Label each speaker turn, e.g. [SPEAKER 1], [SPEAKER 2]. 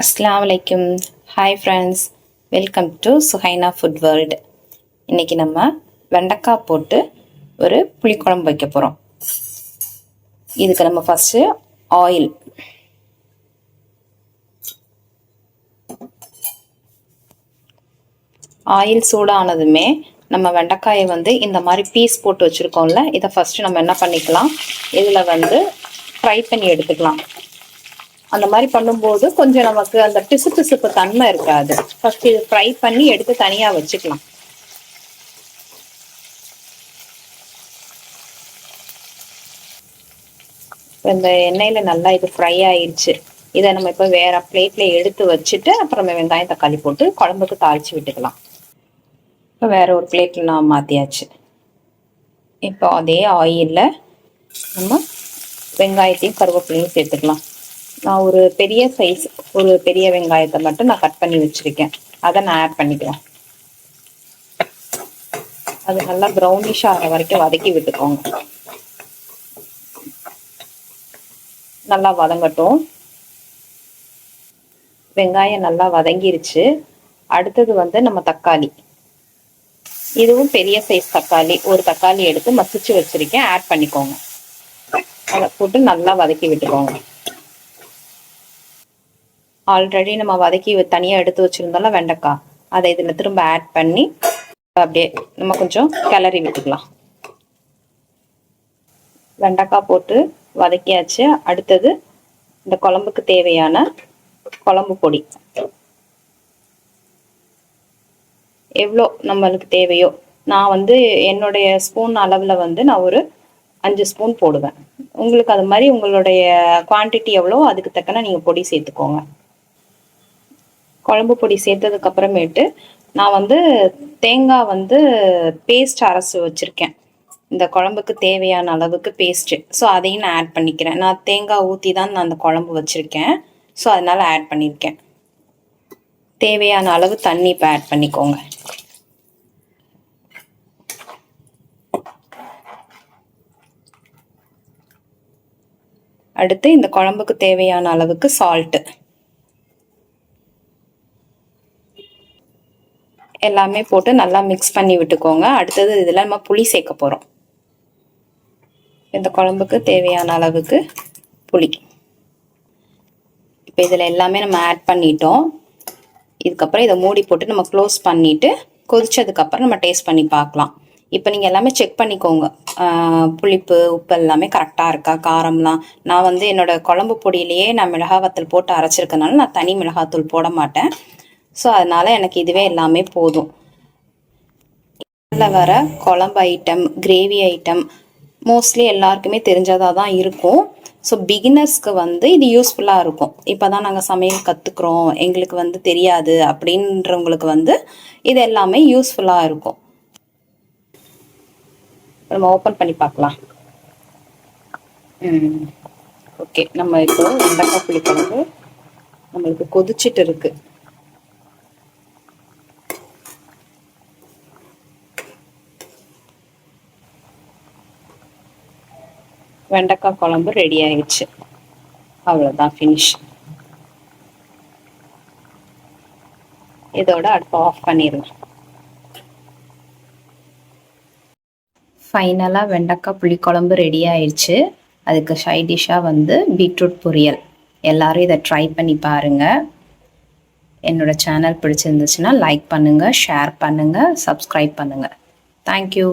[SPEAKER 1] அஸ்லாம் வலைக்கும் hi friends welcome to Suhaina food world இன்றைக்கி நம்ம வெண்டைக்காய் போட்டு ஒரு புளிக்குழம்பு வைக்க போகிறோம் இதுக்கு நம்ம ஃபஸ்ட்டு ஆயில் ஆயில் சூடானதுமே நம்ம வெண்டைக்காயை வந்து இந்த மாதிரி பீஸ் போட்டு வச்சுருக்கோம்ல இதை ஃபஸ்ட்டு நம்ம என்ன பண்ணிக்கலாம்? இதில் வந்து ஃப்ரை பண்ணி எடுத்துக்கலாம். அந்த மாதிரி பண்ணும்போது கொஞ்சம் நமக்கு அந்த பிசு பிசுப்பு தன்மை இருக்காது. ஃபர்ஸ்ட் இது ஃப்ரை பண்ணி எடுத்து தனியாக வச்சுக்கலாம். இந்த எண்ணெயில் நல்லா இது ஃப்ரை ஆயிடுச்சு. இதை நம்ம இப்போ வேற பிளேட்ல எடுத்து வச்சுட்டு அப்புறமே வெங்காயம் தக்காளி போட்டு குழம்புக்கு தாளிச்சு விட்டுக்கலாம். இப்போ வேற ஒரு பிளேட்ல நான் மாற்றியாச்சு இப்போ அதே ஆயிலில் நம்ம வெங்காயத்தையும் கருவேப்பிலையும் சேர்த்துக்கலாம். நான் ஒரு பெரிய சைஸ் ஒரு பெரிய வெங்காயத்தை மட்டும் நான் கட் பண்ணி வச்சுருக்கேன். அதை நான் ஆட் பண்ணிக்கிறேன். அது நல்லா ப்ரௌனிஷ் ஆகிற வரைக்கும் வதக்கி விட்டுக்கோங்க. நல்லா வதங்கட்டும். வெங்காயம் நல்லா வதங்கிருச்சு. அடுத்தது வந்து நம்ம தக்காளி. இதுவும் பெரிய சைஸ் தக்காளி. ஒரு தக்காளி எடுத்து மசிச்சு வச்சிருக்கேன். ஆட் பண்ணிக்கோங்க. அதை போட்டு நல்லா வதக்கி விட்டுக்கோங்க. ஆல்ரெடி நம்ம வதக்கி தனியாக எடுத்து வச்சுருந்தோம்ல வெண்டைக்காய் அதை இதில் திரும்ப ஆட் பண்ணி அப்படியே நம்ம கொஞ்சம் கிளறி விட்டுக்கலாம். வெண்டைக்காய் போட்டு வதக்கியாச்சு. அடுத்தது இந்த குழம்புக்கு தேவையான குழம்பு பொடி. எவ்வளோ நம்மளுக்கு தேவையோ நான் வந்து என்னுடைய ஸ்பூன் அளவில் வந்து நான் ஒரு அஞ்சு ஸ்பூன் போடுவேன். உங்களுக்கு அது மாதிரி உங்களுடைய குவான்டிட்டி எவ்வளோ அதுக்கு தக்கன நீங்கள் பொடி சேர்த்துக்கோங்க. குழம்பு பொடி சேர்த்ததுக்கு அப்புறமேட்டு நான் வந்து தேங்காய் வந்து பேஸ்ட் அரைச்சி வச்சுருக்கேன். இந்த குழம்புக்கு தேவையான அளவுக்கு பேஸ்ட்டு ஸோ அதையும் நான் ஆட் பண்ணிக்கிறேன். நான் தேங்காய் ஊற்றி தான் நான் அந்த குழம்பு வச்சுருக்கேன். ஸோ அதனால் ஆட் பண்ணியிருக்கேன். தேவையான அளவு தண்ணி இப்போ ஆட் பண்ணிக்கோங்க. அடுத்து இந்த குழம்புக்கு தேவையான அளவுக்கு சால்ட்டு எல்லாமே போட்டு நல்லா மிக்ஸ் பண்ணி விட்டுக்கோங்க. அடுத்தது இதில் நம்ம புளி சேர்க்க போகிறோம் இந்த குழம்புக்கு தேவையான அளவுக்கு புளி. இப்போ இதில் எல்லாமே நம்ம ஆட் பண்ணிட்டோம். இதுக்கப்புறம் இதை மூடி போட்டு நம்ம க்ளோஸ் பண்ணிவிட்டு கொதிச்சதுக்கப்புறம் நம்ம டேஸ்ட் பண்ணி பார்க்கலாம். இப்போ நீங்கள் எல்லாமே செக் பண்ணிக்கோங்க. புளிப்பு உப்பு எல்லாமே கரெக்டாக இருக்கா? காரம்லாம். நான் வந்து என்னோடய குழம்பு பொடியிலேயே நான் மிளகாவத்தல் போட்டு அரைச்சிருக்கனால நான் தனி மிளகாத்தூள் போட மாட்டேன். ஸோ அதனால் எனக்கு இதுவே எல்லாமே போதும். இதில் வர குழம்பு ஐட்டம் கிரேவி ஐட்டம் மோஸ்ட்லி எல்லாருக்குமே தெரிஞ்சதாக தான் இருக்கும். ஸோ பிகினர்ஸ்க்கு வந்து இது யூஸ்ஃபுல்லாக இருக்கும். இப்போ தான் நாங்கள் சமையல் கற்றுக்குறோம் எங்களுக்கு வந்து தெரியாது அப்படின்றவங்களுக்கு வந்து இது எல்லாமே யூஸ்ஃபுல்லாக இருக்கும். நம்ம ஓப்பன் பண்ணி பார்க்கலாம். ஓகே நம்ம இப்போ வெண்டைக்காய் புளிக்குழம்பு நம்மளுக்கு கொதிச்சிட்டு இருக்குது வெண்டைக்காய் குழம்பு ரெடி ஆயிடுச்சு. அவ்வளோதான் ஃபினிஷ் இதோட அடுப்பை ஆஃப் பண்ணிடுங்க. ஃபைனலாக வெண்டைக்காய் புளிக்குழம்பு ரெடி ஆயிடுச்சு. அதுக்கு சைட் டிஷ்ஷாக வந்து பீட்ரூட் பொரியல். எல்லாரும் இதை ட்ரை பண்ணி பாருங்கள் என்னோட சேனல் பிடிச்சிருந்துச்சுன்னா லைக் பண்ணுங்கள் ஷேர் பண்ணுங்கள் சப்ஸ்கிரைப் பண்ணுங்கள் தேங்க்யூ